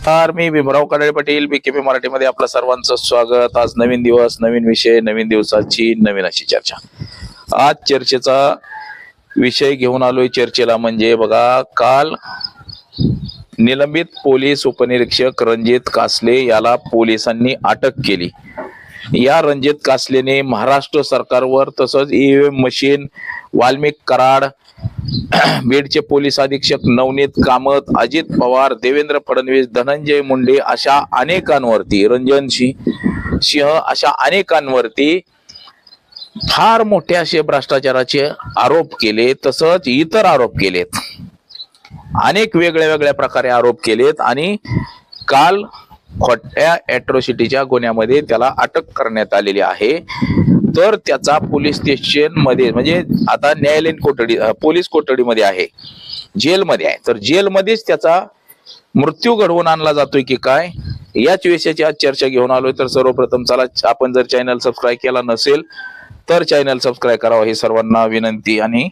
नमस्कार मी भीमराव कडाळे पाटील बीकेपी मराठीमध्ये आपलं सर्वांचं स्वागत. आज नवीन दिवस नवीन विषय नवीन दिवसाची नवीन अशी चर्चा. आज चर्चेचा विषय घेऊन आलोय चर्चेला म्हणजे बघा काल निलंबित पोलीस उपनिरीक्षक रणजित कासले याला पोलिसांनी अटक केली. या रणजित कासलेने महाराष्ट्र सरकारवर तसंच ईव्हीएम मशीन वाल्मिक कराड बीडचे पोलीस अधीक्षक नवनीत कामत अजित पवार देवेंद्र फडणवीस धनंजय मुंडे अशा अनेकांवरती रंजन सिंह सिंह अशा अनेकांवरती फार मोठे असे भ्रष्टाचाराचे आरोप केले तसंच इतर आरोप केलेत. अनेक वेगळ्या वेगळ्या प्रकारे आरोप केलेत आणि काल खोट्या अॅट्रॉसिटीच्या गुन्ह्यामध्ये त्याला अटक करण्यात आलेली आहे. तर त्याचा पोलीस स्टेशनमध्ये म्हणजे आता न्यायालयीन कोठडी पोलीस कोठडीमध्ये आहे. जेलमध्ये आहे. तर जेलमध्येच त्याचा मृत्यू घडवून आणला जातोय की काय याच विषयाची आज चर्चा घेऊन आलोय. तर सर्वप्रथम चला आपण जर चॅनल सबस्क्राईब केला नसेल तर चॅनल सबस्क्राईब करावं हे सर्वांना विनंती आणि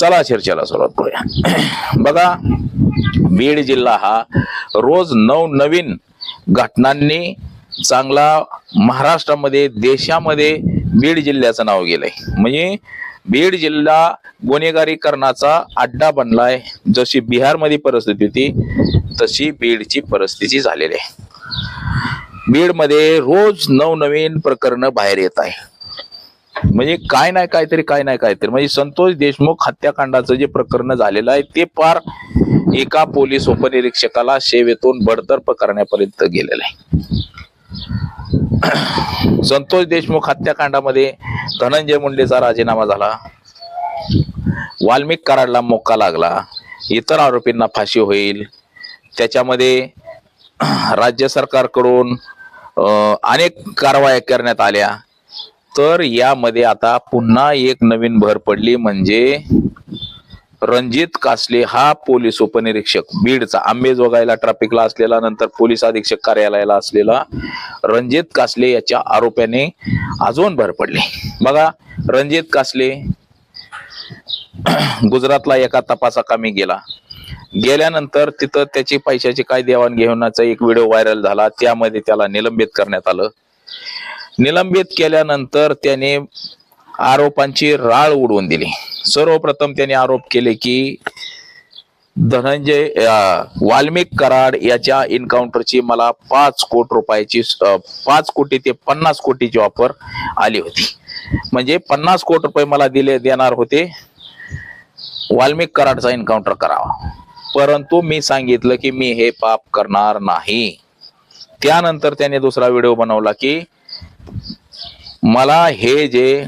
चला चर्चेला सुरुवात करूया. बघा बीड जिल्हा हा रोज नवनवीन घटनांनी चांगला महाराष्ट्रामध्ये देशामध्ये बीड जिल्ह्याचं नाव गेलंय. म्हणजे बीड जिल्हा गुन्हेगारीकरणाचा अड्डा बनलाय. जशी बिहारमध्ये परिस्थिती होती तशी बीडची परिस्थिती झालेली आहे. बीडमध्ये रोज नवनवीन प्रकरण बाहेर येत आहे. म्हणजे काय नाही काहीतरी काय नाही काहीतरी. म्हणजे संतोष देशमुख हत्याकांडाचं जे प्रकरण झालेलं आहे ते फार एका पोलीस उपनिरीक्षकाला सेवेतून बडतर्फ करण्यापर्यंत गेलेलं आहे. संतोष देशमुख हत्याकांडामध्ये धनंजय मुंडेचा राजीनामा झाला. वाल्मिक कराडला मोका लागला. इतर आरोपींना फाशी होईल. त्याच्यामध्ये राज्य सरकारकडून अनेक कारवाया करण्यात आल्या. तर यामध्ये आता पुन्हा एक नवीन भर पडली म्हणजे रणजित कासले हा पोलीस उपनिरीक्षक. बीडचा आंबेजोगाईला ट्रॅफिकला असलेला नंतर पोलीस अधीक्षक कार्यालयाला असलेला रणजित कासले याच्या आरोपाने अजून भर पडले. बघा रणजित कासले गुजरातला एका तपासाकामी गेला. गेल्यानंतर तिथं त्याची पैशाची काय देवाणघेवाणाचा एक व्हिडिओ व्हायरल झाला. त्यामध्ये त्याला निलंबित करण्यात आलं. निलंबित केल्यानंतर त्याने आरोपांची राळ उडवून दिली. सर्वप्रथम त्याने आरोप केले की धनंजय वाल्मिक कराड याच्या एन्काउंटरची मला पाच कोटी रुपयाची पाच कोटी ते पन्नास कोटीची ऑफर आली होती. म्हणजे पन्नास कोटी रुपये मला दिले देणार होते. वाल्मिक कराडचा एन्काउंटर करावा. परंतु मी सांगितलं की मी हे पाप करणार नाही. त्यानंतर त्याने दुसरा व्हिडिओ बनवला की मला हे जे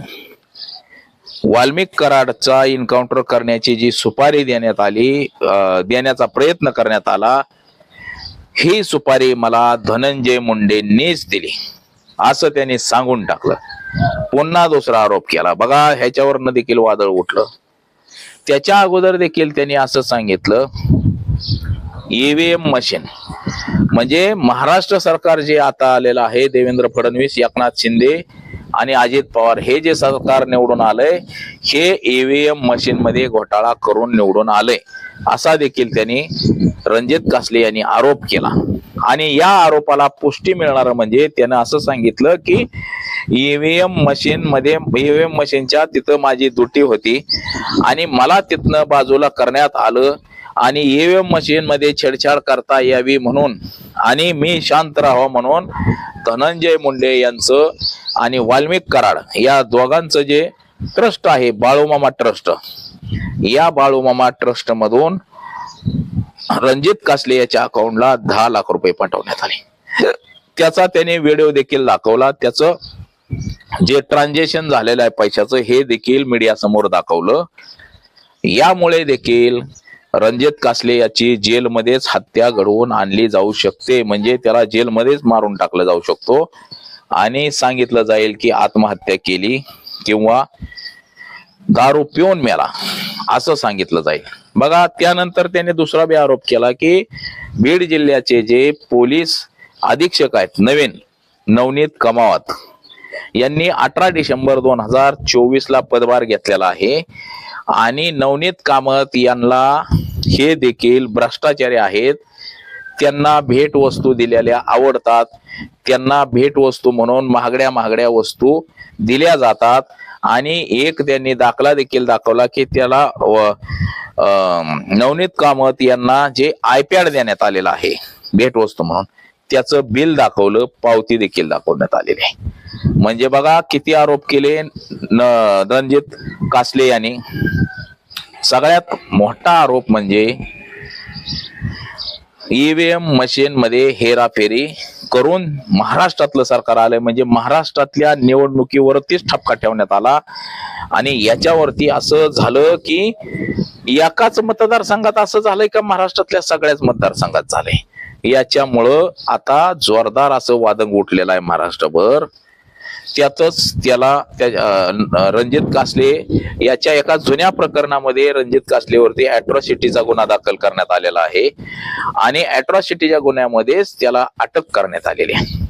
वाल्मिक कराडचा एन्काउंटर करण्याची जी सुपारी देण्यात आली देण्याचा प्रयत्न करण्यात आला ही सुपारी मला धनंजय मुंडेंनीच दिली. असं त्यांनी सांगून टाकलं. पुन्हा दुसरा आरोप केला. बघा ह्याच्यावरनं देखील वादळ उठलं. त्याच्या अगोदर देखील त्यांनी असं सांगितलं ईव्हीएम मशीन म्हणजे महाराष्ट्र सरकार जे आता आलेलं आहे देवेंद्र फडणवीस एकनाथ शिंदे आणि अजित पवार हे जे सरकार निवडून आलंय हे ईव्हीएम मशीन मध्ये घोटाळा करून निवडून आलंय. असा देखील त्यांनी रणजित कासले यांनी आरोप केला. आणि या आरोपाला पुष्टी मिळणार म्हणजे त्यानं असं सांगितलं की ईव्हीएम मशीन मध्ये ईव्हीएम मशीनच्या तिथं माझी दुटी होती आणि मला तिथनं बाजूला करण्यात आलं आणि ईव्हीएम मशीन मध्ये छेडछाड करता यावी म्हणून आणि मी शांत राहावं म्हणून धनंजय मुंडे यांचं आणि वाल्मिक कराड या दोघांचं जे ट्रस्ट आहे बाळूमामा ट्रस्ट या बाळूमामा ट्रस्ट मधून रणजित कासले याच्या अकाउंटला दहा लाख रुपये पाठवण्यात आले. त्याचा त्याने व्हिडिओ देखील दाखवला. त्याचं जे ट्रान्झॅक्शन झालेलं आहे पैशाचं हे देखील मीडिया समोर दाखवलं. यामुळे देखील रणजित कासले याची जेलमध्येच हत्या घडवून आणली जाऊ शकते. म्हणजे त्याला जेलमध्येच मारून टाकलं जाऊ शकतो. आणि सांगितलं जाईल की आत्महत्या केली किंवा दारू पिऊन मेला असं सांगितलं जाईल. बघा त्यानंतर त्याने दुसरा बी आरोप केला की बीड जिल्ह्याचे जे पोलीस अधीक्षक आहेत नवीन नवनीत कमावत यांनी अठरा डिसेंबर दोन हजार चोवीस ला पदभार घेतलेला आहे. आणि नवनीत कामत यांना हे देखील भ्रष्टाचारी आहेत. त्यांना भेट वस्तू दिलेल्या आवडतात. त्यांना भेट वस्तू म्हणून महागड्या महागड्या वस्तू दिल्या जातात. आणि एक त्यांनी दाखला देखील दाखवला की त्याला व- नवनीत कामत यांना जे आयपॅड देण्यात आलेलं आहे भेटवस्तू म्हणून त्याचं बिल दाखवलं पावती देखील दाखवण्यात आलेली आहे. म्हणजे बघा किती आरोप केले न- रणजित कासले यांनी. सगळ्यात मोठा आरोप म्हणजे ईव्हीएम मशीन मध्ये हेराफेरी करून महाराष्ट्रातलं सरकार आलंय. म्हणजे महाराष्ट्रातल्या निवडणुकीवरतीच ठपका ठेवण्यात आला. आणि याच्यावरती असं झालं की एकाच मतदारसंघात असं झालंय का महाराष्ट्रातल्या सगळ्याच मतदारसंघात झालंय? याच्यामुळं आता जोरदार असं वादंग उठलेलं आहे महाराष्ट्रभर. त्यातच त्याला त्या रणजित कासले याच्या एका जुन्या प्रकरणामध्ये रणजित कासलेवरती अॅट्रॉसिटीचा गुन्हा दाखल करण्यात आलेला आहे. आणि अॅट्रॉसिटीच्या गुन्ह्यामध्येच त्याला अटक करण्यात आलेली आहे.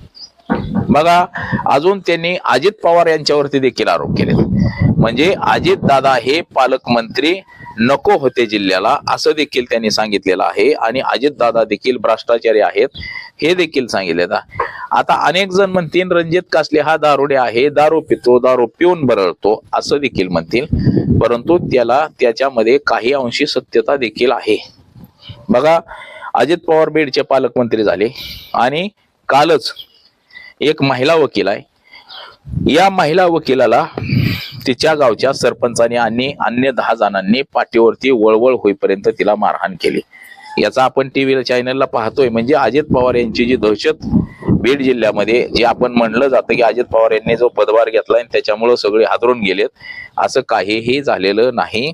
बघा अजून त्यांनी अजित पवार यांच्यावरती देखील आरोप केले म्हणजे अजित दादा हे पालकमंत्री नको होते जिल्ह्याला असं देखील त्यांनी सांगितलेलं आहे. आणि अजितदादा देखील भ्रष्टाचारी आहेत हे देखील सांगितलेलं आहे. आता अनेक जण म्हणतील रणजित कासले हा दारुडे आहे दारू पितो दारू पिऊन बरळतो असं देखील म्हणतील. परंतु त्याला त्याच्यामध्ये काही अंशी सत्यता देखील आहे. बघा अजित पवार बीडचे पालकमंत्री झाले. आणि कालच एक महिला वकील आहे. या महिला वकिलाला तिच्या गावच्या सरपंचाने आणि अन्य दहा जणांनी पाठीवरती वळवळ होईपर्यंत तिला मारहाण केली. याचा आपण टीव्ही चॅनलला पाहतोय. म्हणजे अजित पवार यांची जी दहशत बीड जिल्ह्यामध्ये जे आपण म्हणलं जातं की अजित पवार यांनी जो पदभार घेतलाय त्याच्यामुळं सगळे हादरून गेलेत असं काहीही झालेलं नाही.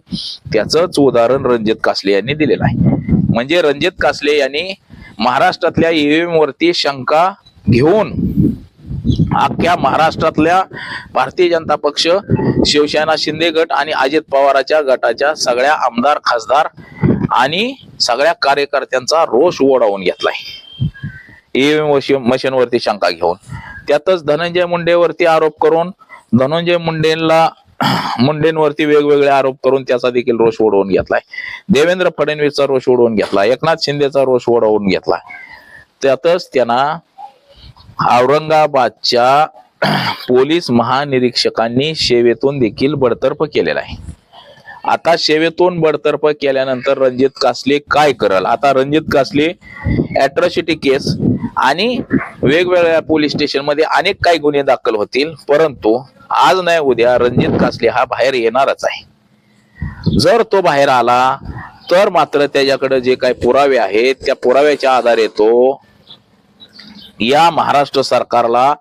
त्याचंच उदाहरण रणजित कासले यांनी दिलेलं आहे. म्हणजे रणजित कासले यांनी महाराष्ट्रातल्या ईव्हीएम वरती शंका घेऊन अख्ख्या महाराष्ट्रातल्या भारतीय जनता पक्ष शिवसेना शिंदे गट आणि अजित पवाराच्या गटाच्या सगळ्या आमदार खासदार आणि सगळ्या कार्यकर्त्यांचा रोष ओढावून घेतलाय. ईव्हीएम मशीनवरती शंका घेऊन. त्यातच धनंजय मुंडेवरती आरोप करून धनंजय मुंडेला मुंडेंवरती वेगवेगळे आरोप करून त्याचा देखील रोष ओढवून घेतलाय. देवेंद्र फडणवीसचा रोष ओढवून घेतला एकनाथ शिंदेचा रोष ओढवून घेतला त्यातच त्यांना औरंगाबादच्या पोलीस महानिरीक्षकांनी सेवेतून देखील बडतर्फ केलेला आहे. आता सेवेतून बडतर्फ केल्यानंतर रणजित कासले काय करल? आता रणजित कासले अॅट्रॉसिटी केस आणि वेगवेगळ्या पोलीस स्टेशनमध्ये अनेक काही गुन्हे दाखल होतील परंतु आज नाही उद्या रणजित कासले हा बाहेर येणारच आहे. जर तो बाहेर आला तर मात्र त्याच्याकडे जे काही पुरावे आहेत त्या पुराव्याच्या आधारे तो या महाराष्ट्र सरकारला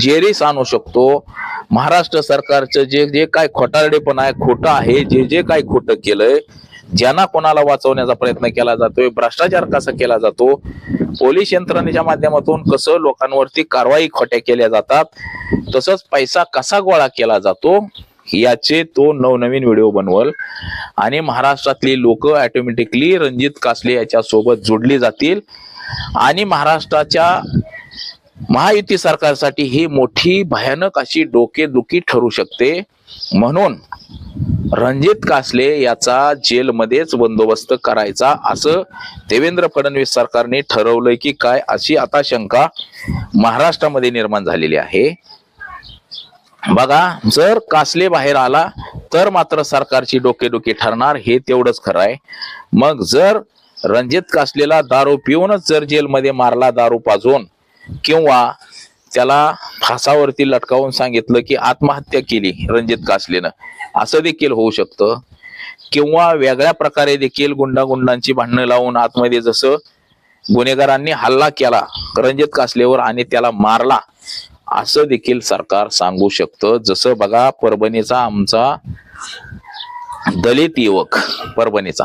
जेरीस आणू शकतो. महाराष्ट्र सरकारचं जे जे काय खोटारडेपण आहे खोटं आहे जे जे काय खोटं केलंय ज्यांना कोणाला वाचवण्याचा प्रयत्न केला जातोय भ्रष्टाचार कसा केला जातो पोलीस यंत्रणेच्या माध्यमातून कसं लोकांवरती कारवाई खोट्या केल्या जातात तसंच पैसा कसा गोळा केला जातो याचे तो नवनवीन व्हिडिओ बनवल. आणि महाराष्ट्रातली लोक ऑटोमॅटिकली रणजित कासले याच्या सोबत जोडली जातील. आणि महाराष्ट्राच्या महायुती सरकारसाठी ही मोठी भयानक अशी डोकेदुखी ठरू शकते. म्हणून रणजित कासले याचा जेलमध्येच बंदोबस्त करायचा असं देवेंद्र फडणवीस सरकारने ठरवलंय की काय अशी आता शंका महाराष्ट्रामध्ये निर्माण झालेली आहे. बघा जर कासले बाहेर आला तर मात्र सरकारची डोकेदुखी ठरणार हे तेवढंच खरं आहे. मग जर रणजित कासलेला दारू पिऊनच जर जेलमध्ये मारला दारू पाजून किंवा त्याला फासावरती लटकावून सांगितलं की आत्महत्या केली रणजित कासलेनं. असं देखील होऊ शकतं. किंवा वेगळ्या प्रकारे देखील गुंडागुंडांची भांडणं लावून आतमध्ये जसं गुन्हेगारांनी हल्ला केला रणजित कासलेवर आणि त्याला मारला असं देखील सरकार सांगू शकतं. जसं बघा परभणीचा आमचा दलित युवक परभणीचा.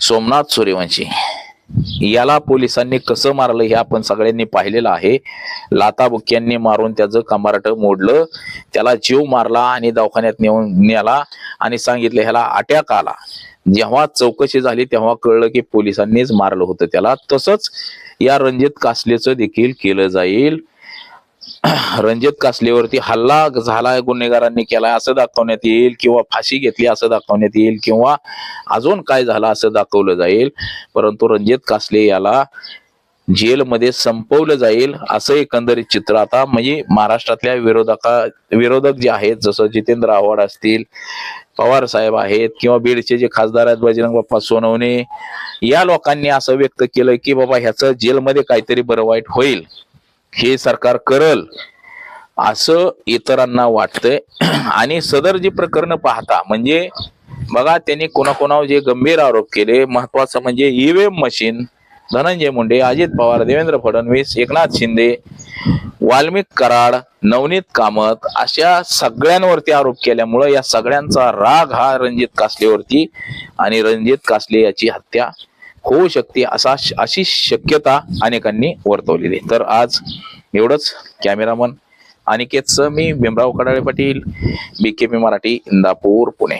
सोमनाथ सूर्यवंशी. याला पोलिसांनी कसं मारलं हे आपण सगळ्यांनी पाहिलेलं आहे. लाताबुक्यांनी मारून त्याचं कमारट मोडलं. त्याला जीव मारला आणि दवाखान्यात नेऊन नेला आणि सांगितलं ह्याला अटॅक आला. जेव्हा चौकशी झाली तेव्हा कळलं की पोलिसांनीच मारलं होतं त्याला. तसंच या रणजित कासलेचं देखील केलं जाईल. रणजित कासलेवरती हल्ला झाला गुन्हेगारांनी केला असं दाखवण्यात येईल किंवा फाशी घेतली असं दाखवण्यात येईल किंवा अजून काय झालं असं दाखवलं जाईल. परंतु रणजित कासले याला जेलमध्ये संपवलं जाईल असं एकंदरीत चित्र आता म्हणजे महाराष्ट्रातल्या विरोधका विरोधक जे आहेत जसं जितेंद्र आव्हाड असतील पवार साहेब आहेत किंवा बीडचे जे खासदार आहेत बजरंग बाप्पा सोनवणे या लोकांनी असं व्यक्त केलं की बाबा ह्याचं जेलमध्ये काहीतरी बरं वाईट होईल. हे सरकार करल असं इतरांना वाटतंय. आणि सदर जी प्रकरण पाहता म्हणजे बघा त्यांनी कोणाकोणावर जे गंभीर आरोप केले महत्वाचं म्हणजे ईव्हीएम मशीन धनंजय मुंडे अजित पवार देवेंद्र फडणवीस एकनाथ शिंदे वाल्मिक कराड नवनीत कामत अशा सगळ्यांवरती आरोप केल्यामुळं या सगळ्यांचा राग हा रणजित कासलेवरती आणि रणजित कासले याची हत्या होऊ शकते असा अशी शक्यता अनेकांनी वर्तवलेली तर आज एवढंच. कॅमेरामन अनिकेतचं मी Bhimrao Kadale Patil B K P Marathi Indapur Pune.